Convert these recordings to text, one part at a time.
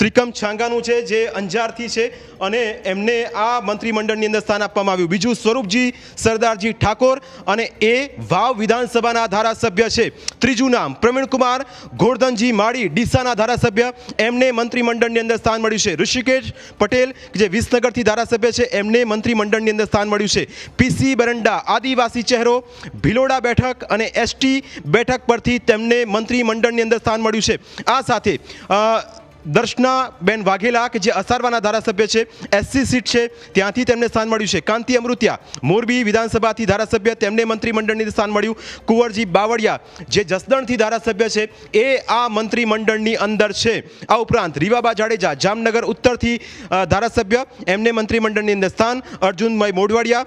ત્રિકમ છાંગાનું છે, જે અંજારથી છે અને એમને આ મંત્રીમંડળની અંદર સ્થાન આપવામાં આવ્યું. બીજું સ્વરૂપજી સરદારજી ઠાકોર અને એ વાવ વિધાનસભાના ધારાસભ્ય છે. ત્રીજું નામ પ્રવીણકુમાર ગોરધનજી માળી, ડીસાના ધારાસભ્ય. એમને મંત્રીમંડળની અંદર સ્થાન મળ્યું છે. ઋષિકેશ પટેલ, જે વિસનગરથી ધારાસભ્ય છે, એમને મંત્રીમંડળની અંદર સ્થાન મળ્યું છે. પીસી બરંડા, આદિવાસી ચહેરો, ભિલોડા બેઠક અને એસટી બેઠક પરથી તેમને મંત્રીમંડળની અંદર સ્થાન મળ્યું છે. આ સાથે અ, દર્શનાબેન વાઘેલા કે જે અસારવાના ધારાસભ્ય છે એસસી સીટ છે ત્યાંથી તેમને સ્થાન મળ્યું છે. કાંતિ અમૃતિયા મોરબી વિધાનસભાથી ધારાસભ્ય તેમને મંત્રીમંડળની સ્થાન મળ્યું. કુંવરજી બાવળિયા જે જસદણથી ધારાસભ્ય છે એ આ મંત્રીમંડળની અંદર છે. આ ઉપરાંત રીવાબા જાડેજા જામનગર ઉત્તરથી ધારાસભ્ય એમને મંત્રીમંડળની અંદર સ્થાન. અર્જુનભાઈ મોઢવાડિયા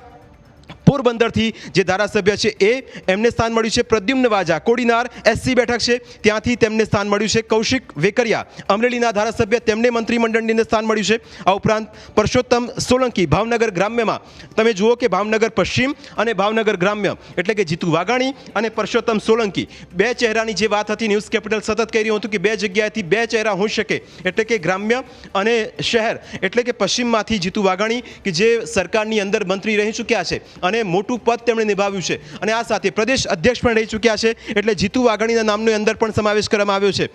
પોરબંદરથી જે ધારાસભ્ય છે એ એમને સ્થાન મળ્યું છે પ્રદ્યુમ્ન વાજા, કોડીનાર એસસી બેઠક છે. ત્યાંથી તેમને સ્થાન મળ્યું છે કૌશિક વેકરિયા. અમરેલીના ધારાસભ્ય તેમને મંત્રીમંડળની સ્થાન મળ્યું છે. આ ઉપરાંત પરસોત્તમ સોલંકી, ભાવનગર ગ્રામ્યમાં. તમે જુઓ કે ભાવનગર પશ્ચિમ અને ભાવનગર ગ્રામ્ય, એટલે કે જીતુ વાઘાણી અને પરસોત્તમ સોલંકી. બે ચહેરાની જે વાત હતી, ન્યૂઝ કેપિટલ સતત કહી રહ્યું હતું કે બે જગ્યાએથી બે ચહેરા હોઈ શકે, એટલે કે ગ્રામ્ય અને શહેર. એટલે કે પશ્ચિમમાંથી જીતુ વાઘાણી, કે જે સરકારની અંદર મંત્રી રહી ચૂક્યા છે? અને મોટું પદ તેમણે નિભાવ્યું છે. અને આ સાથે પ્રદેશ અધ્યક્ષ પણ રહી ચૂક્યા છે. એટલે જીતુ વાઘાણીના નામનો અંદર પણ સમાવેશ કરવામાં આવ્યો છે.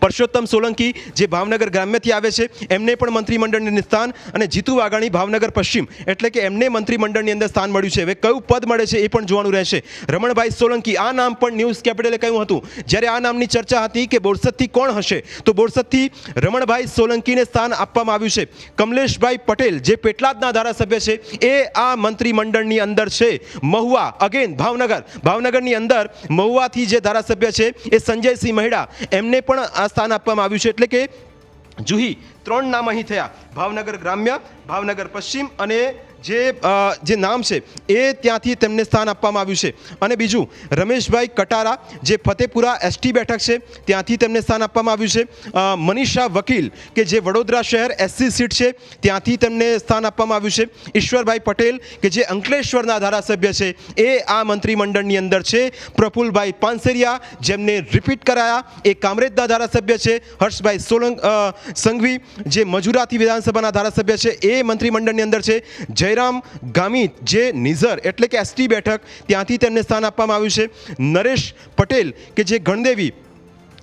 પરસોત્તમ સોલંકી જે ભાવનગર ગ્રામ્યથી આવે છે, એમને પણ મંત્રીમંડળની સ્થાન અને જીતુ વાઘાણી ભાવનગર પશ્ચિમ, એટલે કે એમને મંત્રીમંડળની અંદર સ્થાન મળ્યું છે. હવે કયું પદ મળે છે એ પણ જોવાનું રહેશે. રમણભાઈ સોલંકી, આ નામ પણ ન્યૂઝ કેપિટલે કહ્યું હતું. જ્યારે આ નામની ચર્ચા હતી કે બોરસદથી કોણ હશે, તો બોરસદથી રમણભાઈ સોલંકીને સ્થાન આપવામાં આવ્યું છે. કમલેશભાઈ પટેલ, જે પેટલાદના ધારાસભ્ય છે, એ આ મંત્રીમંડળની અંદર છે. મહુવા અગેન ભાવનગર. ભાવનગરની અંદર મહુવાથી જે ધારાસભ્ય છે, એ સંજયસિંહ મહેડા. એમને પણ આ સ્થાન આપવામાં આવ્યું છે એટલે કે જુહી ત્રણ નામ અહીં થયા. ભાવનગર ગ્રામ્ય, ભાવનગર પશ્ચિમ અને જે જે નામ છે, એ ત્યાંથી તેમને સ્થાન આપવામાં આવ્યું છે. અને બીજું, રમેશભાઈ કટારા, જે ફતેપુરા એસટી બેઠક છે, ત્યાંથી તેમને સ્થાન આપવામાં આવ્યું છે. મનીષા વકીલ, કે જે વડોદરા શહેર એસસી સીટ છે, ત્યાંથી તેમને સ્થાન આપવામાં આવ્યું છે. ઈશ્વરભાઈ પટેલ, કે જે અંકલેશ્વરના ધારાસભ્ય છે, એ આ મંત્રીમંડળની અંદર છે. પ્રફુલભાઈ પાનસેરિયા, જેમને રિપીટ કરાયા, એ કામરેજના ધારાસભ્ય છે. હર્ષભાઈ સોલંક સંઘવી, જે મજુરાથી વિધાનસભાના ધારાસભ્ય છે, એ મંત્રીમંડળની અંદર છે. જયરામ ગામિત, જે નિઝર એટલે કે એસટી બેઠક, ત્યાંથી તેમને સ્થાન આપવામાં આવ્યું છે. નરેશ પટેલ કે જે ગણદેવી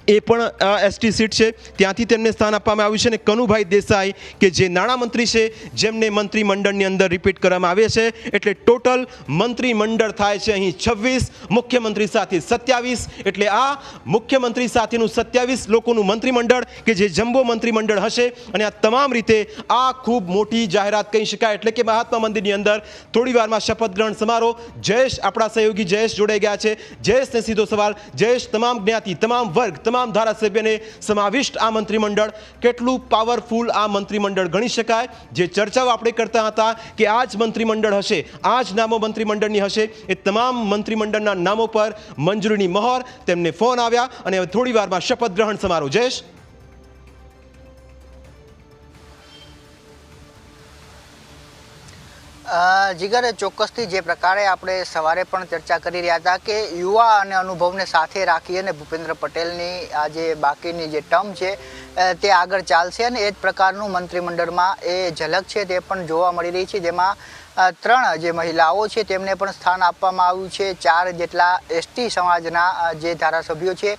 એ પણ એસટી સીટ છે. ત્યાંથી તેમને સ્થાન આપવામાં આવ્યું છે અને કનુભાઈ દેસાઈ, કે જે નાણામંત્રી છે, જેમને મંત્રીમંડળની અંદર રિપીટ કરવામાં આવે છે. એટલે ટોટલ મંત્રીમંડળ થાય છે અહીં છવ્વીસ, મુખ્યમંત્રી સાથે સત્યાવીસ. એટલે આ મુખ્યમંત્રી સાથેનું સત્યાવીસ લોકોનું મંત્રીમંડળ, કે જે જમ્બો મંત્રીમંડળ હશે. અને આ તમામ રીતે આ ખૂબ મોટી જાહેરાત કહી શકાય. એટલે કે મહાત્મા મંદિરની અંદર થોડી વારમાં શપથ ગ્રહણ સમારોહ. જયેશ, આપણા સહયોગી જયેશ જોડાઈ ગયા છે. જયેશને સીધો સવાલ. જયેશ, તમામ જ્ઞાતિ, તમામ વર્ગ, તમામ ધારાસભ્યને સમાવિષ્ટ આ મંત્રીમંડળ. કેટલું પાવરફુલ આ મંત્રીમંડળ ગણી શકાય? જે ચર્ચાઓ આપણે કરતા હતા કે આ જ મંત્રીમંડળ હશે, આ જ નામો મંત્રીમંડળની હશે, એ તમામ મંત્રીમંડળના નામો પર મંજૂરીની મહોર. તેમને ફોન આવ્યા અને થોડી વારમાં શપથ ગ્રહણ સમારોહ. જયેશ. જીગર ચોક્કસથી જે પ્રકારે આપણે સવારે પણ ચર્ચા કરી રહ્યા હતા કે યુવા અને અનુભવને સાથે રાખી અને ભૂપેન્દ્ર પટેલની આ જે બાકીની જે ટર્મ છે તે આગળ ચાલશે અને એ જ પ્રકારનું મંત્રીમંડળમાં એ ઝલક છે તે પણ જોવા મળી રહી છે, જેમાં ત્રણ જે મહિલાઓ છે તેમને પણ સ્થાન આપવામાં આવ્યું છે. ચાર જેટલા એસટી સમાજના જે ધારાસભ્યો છે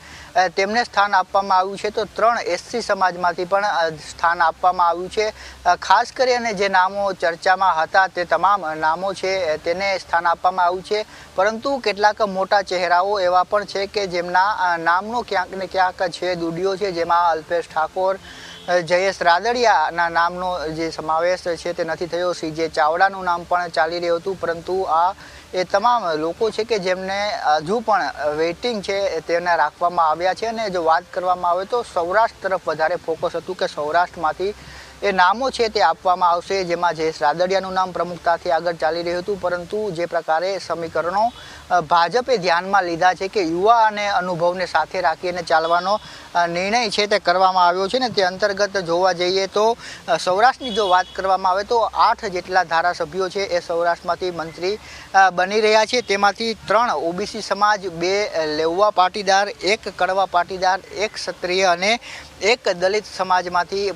તેમને સ્થાન આપવામાં આવ્યું છે. તો ત્રણ એસસી સમાજમાંથી પણ સ્થાન આપવામાં આવ્યું છે. ખાસ કરીને જે નામો ચર્ચામાં હતા તે તમામ નામો છે તેને સ્થાન આપવામાં આવ્યું છે. પરંતુ કેટલાક મોટા ચહેરાઓ એવા પણ છે કે જેમના નામનો ક્યાંક ને ક્યાંક છે દુડિયો છે. જેમાં અલ્પેશ ઠાકોર જયેશ રાદડિયાના નામનો જે સમાવેશ છે તે નથી થયો. સીજે ચાવડાનું નામ પણ ચાલી રહ્યું હતું, પરંતુ આ એ તમામ લોકો છે કે જેમને હજુ પણ વેઇટિંગ છે તેને રાખવામાં આવ્યા છે. અને જો વાત કરવામાં આવે તો સૌરાષ્ટ્ર તરફ વધારે ફોકસ હતું કે સૌરાષ્ટ્રમાંથી એ નામો છે તે આપવામાં આવશે, જેમાં જે રાદડિયાનું નામ પ્રમુખતાથી આગળ ચાલી રહ્યું હતું. પરંતુ જે પ્રકારે સમીકરણો ભાજપે ધ્યાનમાં લીધા છે કે યુવા અને અનુભવને સાથે રાખીને ચાલવાનો નિર્ણય છે તે કરવામાં આવ્યો છે ને તે અંતર્ગત જોવા જઈએ તો સૌરાષ્ટ્રની જો વાત કરવામાં આવે તો આઠ જેટલા ધારાસભ્યો છે એ સૌરાષ્ટ્રમાંથી મંત્રી બની રહ્યા છે. તેમાંથી ત્રણ ઓબીસી સમાજ, બે લેવવા પાટીદાર, એક કડવા પાટીદાર, એક ક્ષત્રિય અને એક દલિત સમાજમાંથી